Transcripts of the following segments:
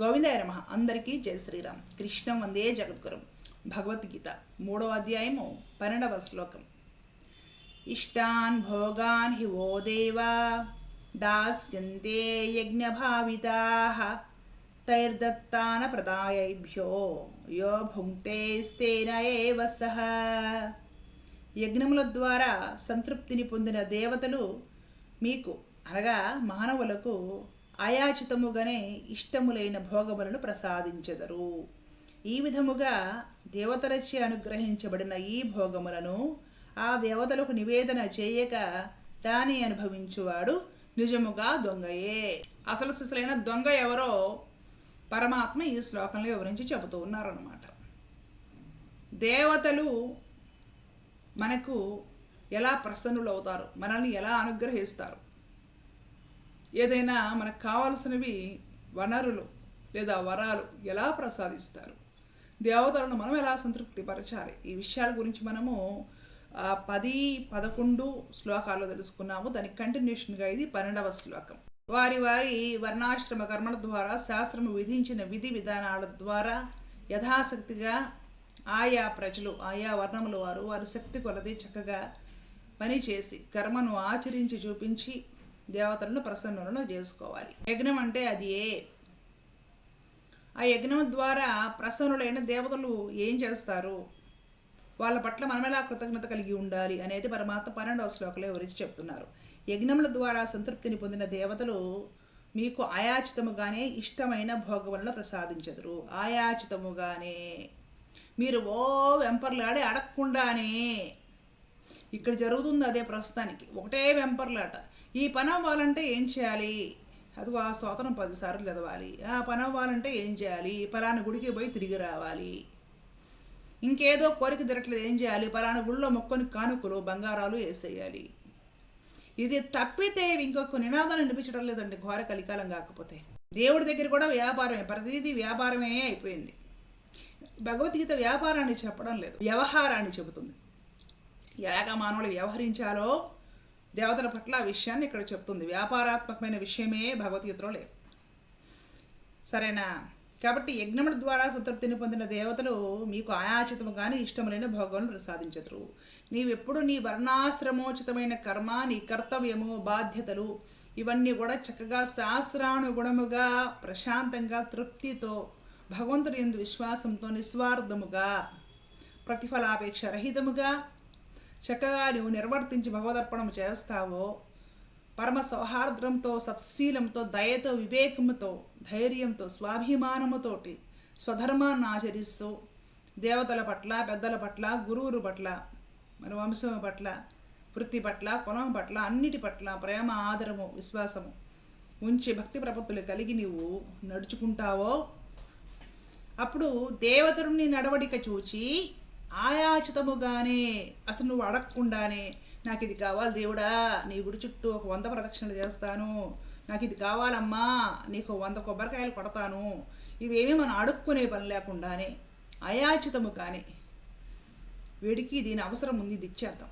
గోవిందాయ నమ. అందరికీ జయ శ్రీరామ్. కృష్ణం వందే జగద్గురం. భగవద్గీత మూడవ అధ్యాయము పన్నెండవ శ్లోకం. ఇష్టాన్ భోగాన్ హి ఓ దేవా దాస్యంతే యజ్ఞభావితా తైర్దత్తాన ప్రదాయభ్యో యో భుంక్తేస్తేన ఏవ సహ యజ్ఞముల ద్వారా సంతృప్తిని పొందిన దేవతలు మీకు అనగా మానవులకు అయాచితముగానే ఇష్టములైన భోగములను ప్రసాదించెదరు. ఈ విధముగా దేవతలచే అనుగ్రహించబడిన ఈ భోగములను ఆ దేవతలకు నివేదన చేయక దాని అనుభవించువాడు నిజముగా దొంగయే. అసలు సిసలైన దొంగ ఎవరో పరమాత్మ ఈ శ్లోకంలో వివరించి చెబుతూ ఉన్నారన్నమాట. దేవతలు మనకు ఎలా ప్రసన్నులవుతారు? మనల్ని ఎలా అనుగ్రహిస్తారు? ఏదైనా మనకు కావలసినవి వనరులు లేదా వరాలు ఎలా ప్రసాదిస్తారు? దేవతలను మనం ఎలా సంతృప్తిపరచాలి? ఈ విషయాల గురించి మనము పది పదకొండు శ్లోకాల్లో తెలుసుకున్నాము. దానికి కంటిన్యూషన్గా ఇది పన్నెండవ శ్లోకం. వారి వారి వర్ణాశ్రమ కర్మల ద్వారా శాస్త్రము విధించిన విధి విధానాల ద్వారా యథాశక్తిగా ఆయా ప్రజలు ఆయా వర్ణముల వారు వారి శక్తి కొలది చక్కగా పనిచేసి కర్మను ఆచరించి చూపించి దేవతలను ప్రసన్నులను చేసుకోవాలి. యజ్ఞం అంటే అది ఏ? ఆ యజ్ఞం ద్వారా ప్రసన్నులైన దేవతలు ఏం చేస్తారు? వాళ్ళ పట్ల మనం ఎలా కృతజ్ఞత కలిగి ఉండాలి అనేది పరమాత్మ పన్నెండవ శ్లోకంలో వివరించి చెప్తున్నారు. యజ్ఞముల ద్వారా సంతృప్తిని పొందిన దేవతలు మీకు ఆయాచితముగానే ఇష్టమైన భోగములను ప్రసాదించదురు. ఆయాచితముగానే. మీరు ఓ వెంపర్లాడి అడగకుండానే ఇక్కడ జరుగుతుంది అదే ప్రస్తుతానికి. ఒకటే వెంపర్లాట. ఈ పని అవ్వాలంటే ఏం చేయాలి? అది ఆ స్తోత్రం పదిసార్లు చదవాలి. ఆ పని అవ్వాలంటే ఏం చేయాలి? పలానా గుడికి పోయి తిరిగి రావాలి. ఇంకేదో కోరిక తిరట్లేదు. ఏం చేయాలి? పలానా గుళ్ళో మొక్కని కానుకలు బంగారాలు వేసేయాలి. ఇది తప్పితే ఇంకొక నినాదాలు వినిపించడం లేదండి. ఘోర కలికాలం కాకపోతే. దేవుడి దగ్గర కూడా వ్యాపారమే. ప్రతిదీ వ్యాపారమే అయిపోయింది. భగవద్గీత వ్యాపారాన్ని చెప్పడం లేదు. వ్యవహారాన్ని చెబుతుంది. ఎలాగ మానవులు వ్యవహరించాలో దేవతల పట్ల ఆ విషయాన్ని ఇక్కడ చెప్తుంది. వ్యాపారాత్మకమైన విషయమే భగవద్గీతలో లేదు. సరేనా? కాబట్టి యజ్ఞముల ద్వారా సంతృప్తిని పొందిన దేవతలు మీకు ఆయాచితము కానీ ఇష్టములైన భోగములను ప్రసాదించరు నీవెప్పుడు నీ వర్ణాశ్రమోచితమైన కర్మ నీ కర్తవ్యము బాధ్యతలు ఇవన్నీ కూడా చక్కగా శాస్త్రానుగుణముగా ప్రశాంతంగా తృప్తితో భగవంతుని ఎందు విశ్వాసంతో నిస్వార్థముగా ప్రతిఫలాపేక్ష రహితముగా చక్కగా నువ్వు నిర్వర్తించి భగవదర్పణం చేస్తావో పరమ సౌహార్ద్రంతో సత్శీలంతో దయతో వివేకముతో ధైర్యంతో స్వాభిమానముతోటి స్వధర్మాన్ని ఆచరిస్తూ దేవతల పట్ల పెద్దల పట్ల గురువుల పట్ల మన వంశం పట్ల వృత్తి పట్ల కులం పట్ల అన్నిటి పట్ల ప్రేమ ఆదరము విశ్వాసము ఉంచి భక్తి ప్రపత్తులు కలిగి నీవు నడుచుకుంటావో అప్పుడు దేవతలు నీ నడవడిక చూచి ఆయాచితముగానే అసలు నువ్వు అడగకుండానే నాకు ఇది కావాలి దేవుడా నీ గుడి చుట్టూ ఒక వంద ప్రదక్షిణలు చేస్తాను. నాకు ఇది కావాలమ్మా నీకు వంద కొబ్బరికాయలు కొడతాను. ఇవేమీ మనం అడుక్కునే పని లేకుండానే అయాచితము కానీ వీడికి దీని అవసరం ఉంది ఇది ఇచ్చేద్దాం.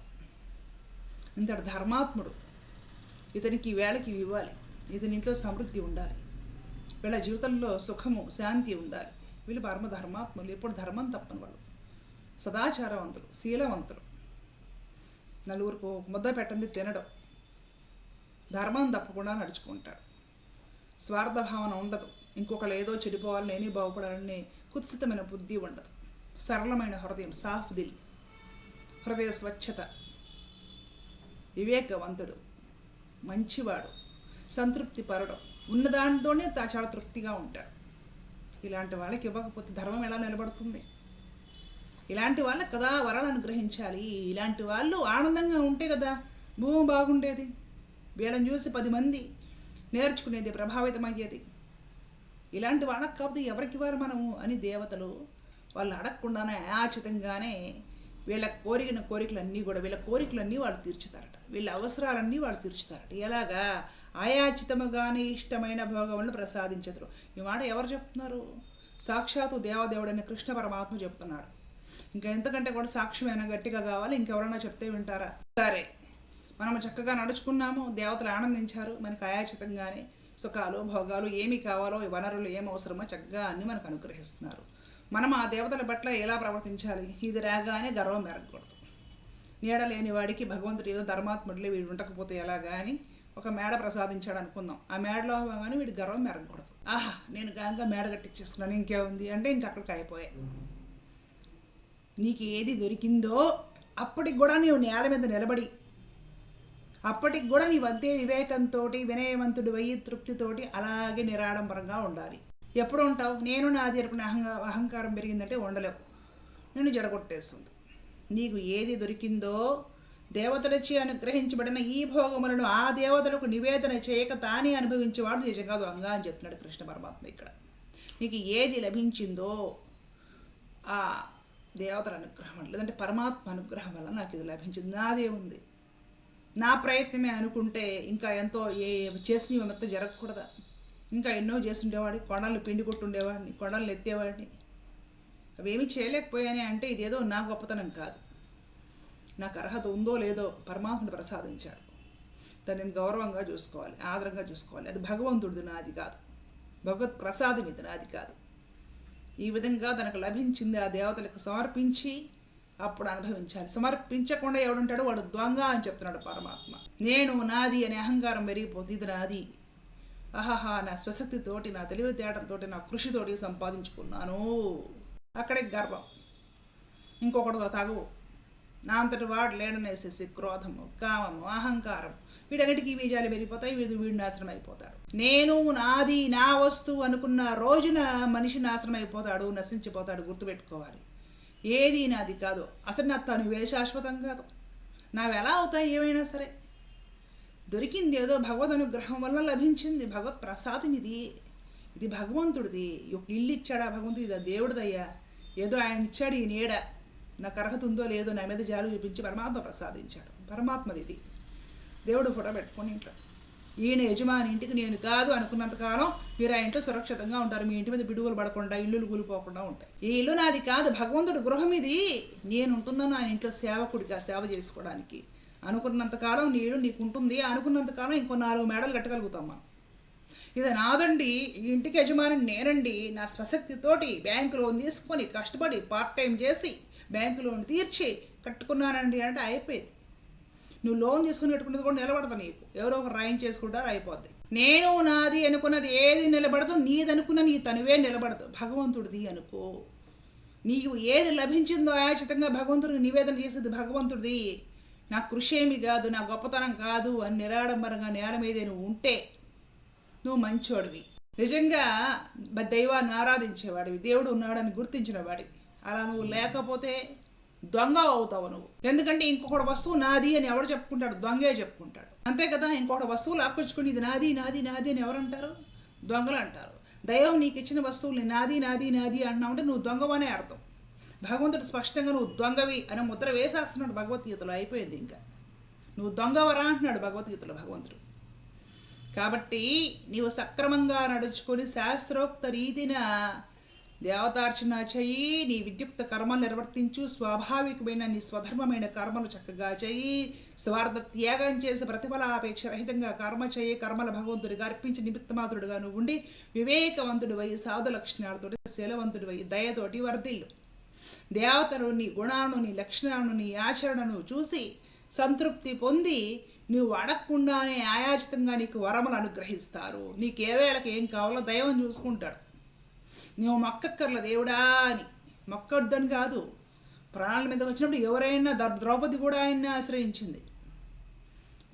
ఇంతటి ధర్మాత్ముడు ఇతనికి వేళకి ఇవి ఇవ్వాలి. ఇతని ఇంట్లో సమృద్ధి ఉండాలి. వీళ్ళ జీవితంలో సుఖము శాంతి ఉండాలి. వీళ్ళు పరమ ధర్మాత్ములు ఎప్పుడు ధర్మం తప్పని వాళ్ళు. సదాచారవంతులు శీలవంతులు. నలుగురికి ముద్ద పెట్టింది తినడం. ధర్మం తప్పకుండా నడుచుకుంటారు. స్వార్థ భావన ఉండదు. ఇంకొకరు ఏదో చెడిపోవాలి నేనే బాగుపడాలని కుత్సితమైన బుద్ధి ఉండదు. సరళమైన హృదయం సాఫ్ దిల్. హృదయ స్వచ్ఛత. వివేకవంతుడు. మంచివాడు. సంతృప్తి పరడం. ఉన్న దానితోనే చాలా తృప్తిగా ఉంటాడు ఇలాంటి వాళ్ళకి ఇవ్వకపోతే ధర్మం ఎలా నిలబడుతుంది? ఇలాంటి వాళ్ళకి కదా వరాలు అనుగ్రహించాలి. ఇలాంటి వాళ్ళు ఆనందంగా ఉంటే కదా భూమి బాగుండేది. వీళ్ళని చూసి పది మంది నేర్చుకునేది ప్రభావితమయ్యేది. ఇలాంటి వాళ్ళకి కాబట్టి ఎవరికి వారు మనము అని దేవతలు వాళ్ళు అడగకుండానే ఆచితంగానే వీళ్ళ కోరిన కోరికలన్నీ కూడా వీళ్ళ కోరికలన్నీ వాళ్ళు తీర్చుతారట. వీళ్ళ అవసరాలన్నీ వాళ్ళు తీర్చుతారట. ఎలాగా? ఆయాచితముగానే ఇష్టమైన భోగములను ప్రసాదించదురు. ఈ మాట ఎవరు చెప్తున్నారు? సాక్షాత్తు దేవదేవుడైన కృష్ణ పరమాత్మ చెప్తున్నాడు. ఇంకా ఎంతకంటే కూడా సాక్ష్యమైన గట్టిగా కావాలి. ఇంకెవరైనా చెప్తే వింటారా? సరే. మనం చక్కగా నడుచుకున్నాము. దేవతలు ఆనందించారు. మనకు అయాచితంగానే సుఖాలు భోగాలు ఏమి కావాలో ఈ వనరులు ఏం అవసరమో చక్కగా అన్ని మనకు అనుగ్రహిస్తున్నారు. మనం ఆ దేవతల పట్ల ఎలా ప్రవర్తించాలి? ఇది రాగానే గర్వం మెరగకూడదు నీడ లేని వాడికి భగవంతుడు ఏదో ధర్మాత్ముడులే వీడు ఉండకపోతే ఎలాగా అని ఒక మేడ ప్రసాదించాడు అనుకుందాం. ఆ మేడలో కానీ వీడి గర్వం మెరగకూడదు ఆహా నేను గాంగా మేడ కట్టించేసుకున్నాను ఇంకేముంది? అంటే ఇంక అక్కడికి అయిపోయాయి నీకు ఏది దొరికిందో అప్పటికి కూడా నీవు నేల మీద నిలబడి అప్పటికి కూడా నీ వద్దే వివేకంతో వినయవంతుడు వయ్యి తృప్తితోటి అలాగే నిరాడంబరంగా ఉండాలి. ఎప్పుడు ఉంటావు? నేను నాది అనుకునే అహంగా అహంకారం పెరిగిందంటే ఉండలేవు. నిన్ను జడగొట్టేస్తుంది. నీకు ఏది దొరికిందో దేవతలచే అనుగ్రహించబడిన ఈ భోగములను ఆ దేవతలకు నివేదన చేయక తానే అనుభవించేవాడు నిజంగా దొంగ అని చెప్తున్నాడు కృష్ణ పరమాత్మ ఇక్కడ. నీకు ఏది లభించిందో ఆ దేవతల అనుగ్రహం వల్ల లేదంటే పరమాత్మ అనుగ్రహం వల్ల నాకు ఇది లభించింది. నాదే ఉంది. నా ప్రయత్నమే అనుకుంటే ఇంకా ఎంతో ఏ చేసిన మొత్తం జరగకూడదా? ఇంకా ఎన్నో చేసుండేవాడిని కొండలు పిండి కొట్టుండేవాడిని కొండలు ఎత్తేవాడిని. అవేమి చేయలేకపోయానే అంటే ఇదేదో నా గొప్పతనం కాదు. నాకు అర్హత ఉందో లేదో పరమాత్ముడు ప్రసాదించాడు. దాన్ని నేను గౌరవంగా చూసుకోవాలి ఆదరంగా చూసుకోవాలి. అది భగవంతుడిది నాది కాదు. భగవత్ ప్రసాదం ఇది నాది కాదు. ఈ విధంగా తనకు లభించింది ఆ దేవతలకు సమర్పించి అప్పుడు అనుభవించాలి. సమర్పించకుండా ఎవడుంటాడో వాడు దొంగ అని చెప్తున్నాడు పరమాత్మ. నేను నాది అనే అహంకారం పెరిగిపోతుంది ఇది నాది. ఆహాహా నా స్వశక్తితోటి నా తెలివితేటలతోటి నా కృషితోటి సంపాదించుకున్నాను. అక్కడే గర్వం. ఇంకొకటితో తగవు నా అంతటి వాడు లేడనేసేసి క్రోధము కామము అహంకారం వీడన్నిటికీ బీజాలు పెరిగిపోతాయి వీడు వీడు నాశనం అయిపోతాడు నేను నాది నా వస్తువు అనుకున్న రోజున మనిషి నాశనం అయిపోతాడు నశించిపోతాడు గుర్తుపెట్టుకోవాలి. ఏది నాది కాదు. అసలు నా తనువే శాశ్వతం కాదు. నావి ఎలా అవుతాయి ఏమైనా సరే. దొరికింది ఏదో భగవద్ అనుగ్రహం వల్ల లభించింది. భగవత్ ప్రసాదం ఇది ఇది భగవంతుడిది. ఒక ఇల్లు ఇచ్చాడా భగవంతుడు. ఇది దేవుడిదయ్యా. ఏదో ఆయన ఇచ్చాడు ఈ నీడ నాకు అర్హత ఉందో లేదో నా మీద జాలు చూపించి పరమాత్మ ప్రసాదించాడు. పరమాత్మది ఇది దేవుడు ఫోటో పెట్టుకొని ఇంట్లో ఈయన యజమాని ఇంటికి నేను కాదు అనుకున్నంతకాలం మీరు ఆ ఇంట్లో సురక్షితంగా ఉంటారు. మీ ఇంటి మీద పిడుగులు పడకుండా ఇల్లులు కూలిపోకుండా ఉంటాయి. ఈ ఇల్లు నాది కాదు. భగవంతుడు గృహం ఇది. నేను ఉంటున్నాను ఆయన ఇంట్లో సేవకుడిగా సేవ చేసుకోవడానికి. అనుకున్నంతకాలం నీడు నీకు ఉంటుంది అనుకున్నంతకాలం ఇంకో నాలుగు మేడలు కట్టగలుగుతాం మనం. ఇది నాదండి. ఈ ఇంటికి యజమాని నేనండి. నా స్వశక్తితోటి బ్యాంకు లోన్ తీసుకొని కష్టపడి పార్ట్ టైం చేసి బ్యాంకు లోన్ తీర్చి కట్టుకున్నానండి అంటే అయిపోయింది. నువ్వు లోన్ తీసుకుని పెట్టుకున్నది కూడా నిలబడతా నీకు. ఎవరో ఒకరు రాయం చేసుకుంటారు అయిపోద్ది. నేను నాది అనుకున్నది ఏది నిలబడదు నీదనుకున్న నీ తనువే నిలబడదు. భగవంతుడిది అనుకో. నీకు ఏది లభించిందో ఆయాచితంగా భగవంతుడికి నివేదన చేసేది భగవంతుడిది నా కృషి ఏమి కాదు నా గొప్పతనం కాదు అని నిరాడంబరంగా నేల మీదే నువ్వు ఉంటే నువ్వు మంచోడివి. నిజంగా దైవాన్ని ఆరాధించేవాడివి దేవుడు ఉన్నాడని గుర్తించిన వాడివి అలా నువ్వు లేకపోతే దొంగ అవుతావు నువ్వు. ఎందుకంటే ఇంకొకటి వస్తువు నాది అని ఎవరు చెప్పుకుంటాడు? దొంగే చెప్పుకుంటాడు. అంతే కదా? ఇంకొకటి వస్తువు లాక్కొచ్చుకుని ఇది నాది నాది నాది అని ఎవరు అంటారు? దొంగలు అంటారు. దైవం నీకు ఇచ్చిన వస్తువుల్ని నాది నాది నాది అన్నామంటే నువ్వు దొంగవనే అర్థం. భగవంతుడు స్పష్టంగా నువ్వు దొంగవి అని ముద్ర వేసేస్తున్నాడు భగవద్గీతలో. అయిపోయింది ఇంకా. నువ్వు దొంగవరా అంటున్నాడు భగవద్గీతలో భగవంతుడు. కాబట్టి నీవు సక్రమంగా నడుచుకొని శాస్త్రోక్త రీతిన దేవతార్చన చెయ్యి నీ విద్యుక్త కర్మలు నిర్వర్తించు స్వాభావికమైన నీ స్వధర్మమైన కర్మలు చక్కగా చెయ్యి స్వార్థ త్యాగం చేసి ప్రతిఫలాపేక్ష రహితంగా కర్మ చేయి. కర్మల భగవంతుడిగా అర్పించి నిమిత్తమాతుడుగా నువ్వు ఉండి వివేకవంతుడు వై సాధు లక్షణాలతోటి శీలవంతుడు వై దయతోటి వర్ధిల్లు. దేవతలు నీ గుణాలను నీ లక్షణాలను నీ ఆచరణను చూసి సంతృప్తి పొంది నువ్వు అడగకుండానే ఆయాచితంగా నీకు వరములు అనుగ్రహిస్తారు. నీకు ఏ వేళకి ఏం కావాలో దైవం చూసుకుంటాడు. నువ్వు మొక్కక్కర్ల దేవుడా అని. మొక్కొద్దని కాదు. ప్రాణాల మీద వచ్చినప్పుడు ఎవరైనా ద- ద్రౌపది కూడా ఆయన్ని ఆశ్రయించింది.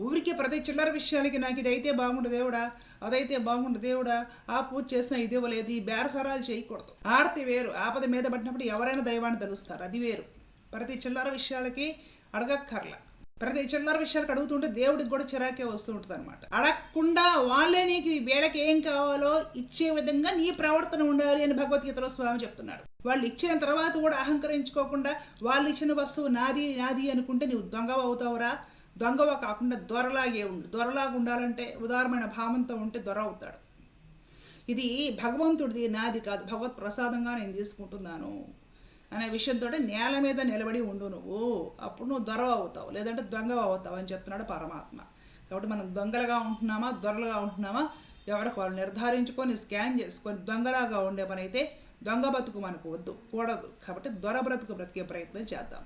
ఊరికి ప్రతి చిల్లర విషయాలకి నాకు ఇది అయితే బాగుండు దేవుడా అదైతే బాగుండు దేవుడా ఆ పూజ చేసినా ఇది ఇవ్వలేదు ఈ బేరసారాలు చేయకూడదు. ఆరతి వేరు. ఆపద మీద పడినప్పుడు ఎవరైనా దైవాన్ని తెలుస్తారు. అది వేరు. ప్రతి చిల్లర విషయాలకి అడగక్కర్లా. ప్రతి చిల్లర విషయాలకు అడుగుతుంటే దేవుడికి కూడా చిరాకే వస్తూ ఉంటుంది అనమాట అడగకుండా వాళ్ళే నీకు ఈ వేళకి ఏం కావాలో ఇచ్చే విధంగా నీ ప్రవర్తన ఉండాలి అని భగవద్గీతలో స్వామి చెప్తున్నాడు. వాళ్ళు ఇచ్చిన తర్వాత కూడా అహంకరించుకోకుండా వాళ్ళు ఇచ్చిన వస్తువు నాది నాది అనుకుంటే నీవు దొంగవ అవుతావురా. దొంగవ కాకుండా దొరలాగే ఉండు. దొరలాగా ఉండాలంటే ఉదారమైన భావంతో ఉంటే దొర అవుతాడు. ఇది భగవంతుడిది నాది కాదు. భగవత్ ప్రసాదంగా నేను తీసుకుంటున్నాను. అనే విషయంతో నేల మీద నిలబడి ఉండు నువ్వు. అప్పుడు నువ్వు దొరవ అవుతావు లేదంటే దొంగ అవుతావు అని చెప్తున్నాడు పరమాత్మ. కాబట్టి మనం దొంగలుగా ఉంటున్నామా దొరలుగా ఉంటున్నామా? ఎవరికి వాళ్ళు నిర్ధారించుకొని స్కాన్ చేసుకొని దొంగలాగా ఉండే పని అయితే దొంగ బతుకు మనకు వద్దు కూడదు. కాబట్టి దొర బ్రతుకు బ్రతికే ప్రయత్నం చేద్దాం.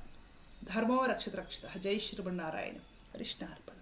ధర్మో రక్షిత రక్షిత. జై శ్రీమన్నారాయణ. కృష్ణార్పణ.